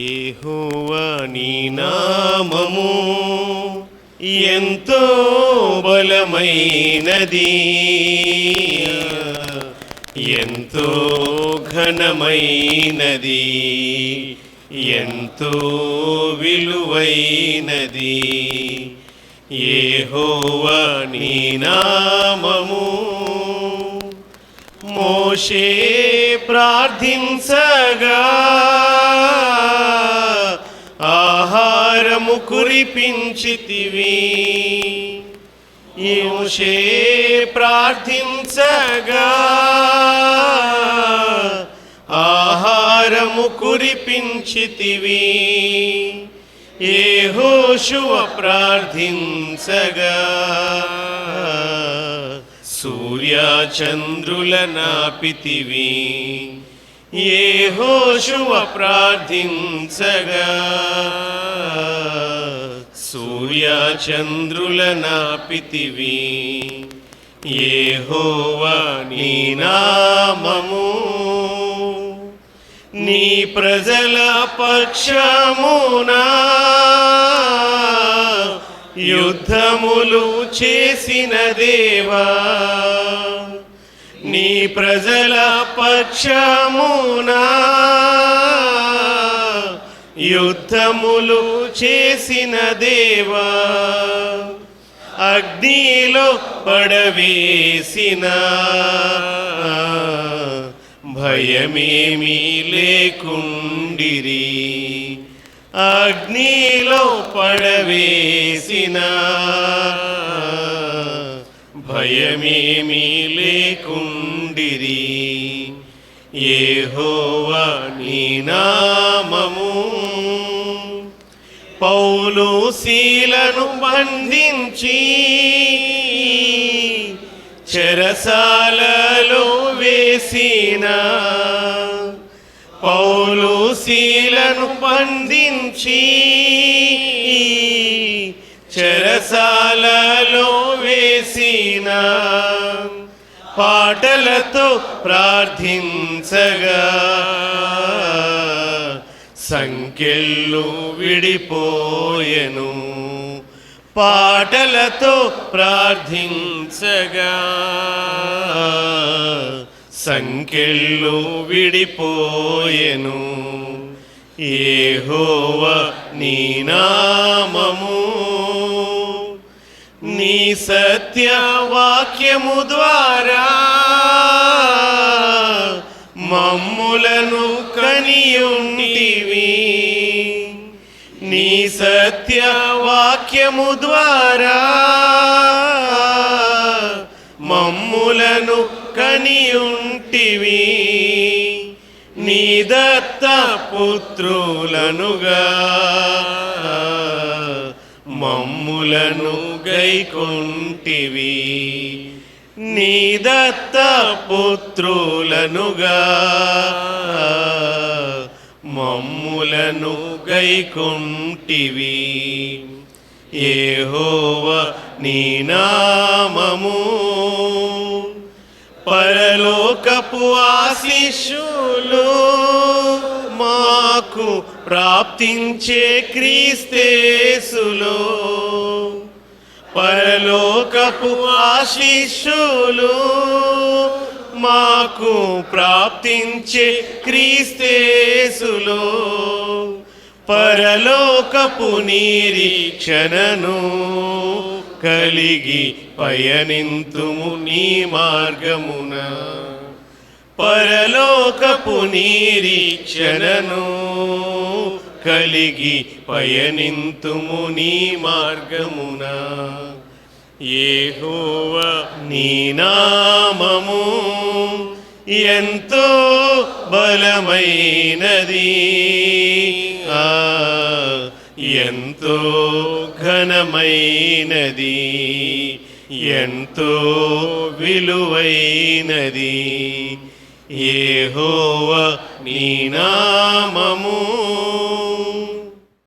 యెహోవా నీ నామము ఎంతో బలమైనది. ఎంతో ఘనమైనది. ఎంతో విలువైనది. యెహోవా నీ నామము మోషే ప్రార్థించగా. కురిపించితివి. మోషే ప్రార్థించగా ఆహారము కురిపించితివి. ఏ ఏహోషువ ప్రార్థించగా సూర్యచంద్రుల నాపితివి ఏ ఏహోషువ ప్రార్థించగా సూర్యచంద్రుల నాపితివి ఏహోవా నీ నామము. నీ ప్రజల పక్షమునా. యుద్ధములు చేసిన దేవా. నీ ప్రజల పక్షమునా. యుద్ధములు చేసిన దేవా అగ్నిలో పడవేసిన. భయమేమీ లేకుండిరి అగ్నిలో పడవేసిన. భయమేమీ లేకుండిరి ఏహోవా నీ నామము. పౌలు శీలను బంధించి చెరసాలలో వేసిన పౌలు శీలను బంధించి చెరసాలలో వేసిన పాటలతో ప్రార్థించగా. సంఖ్యలు విడిపోయెను. పాటలతో ప్రార్థించగా. సంఖ్యలు విడిపోయెను. ఏహోవ నీ నామము. నీ సత్యవాక్యము ద్వారా మమ్ములను కనియుంటివి. నీ సత్యవాక్యము ద్వారా మమ్ములను కనియుంటివి. నీ దత్త పుత్రులనుగా మమ్ములను గైకొంటివి. నీ దత్త పుత్రులనుగా మమ్ములను గైకొంటివి. ఏహోవ నీ నామము. పరలోకపు ఆశిష్యులు మాకు ప్రాప్తించే క్రీస్తేసులో. పరలోకపు ఆశిష్యులు మాకు ప్రాప్తించే క్రీస్తేసులో. పరలోకపు నిరీక్షణను కలిగి పయనింతుము నీ మార్గమున. పరలోకపు నిరీక్షణను కలిగి పయనింతుము నీ మార్గమున. ఏహోవ నీ నామము ఎంతో బలమైనది. ఆ ఎంతో ఘనమైనది. ఎంతో విలువైనది. ఏహోవ నీ నా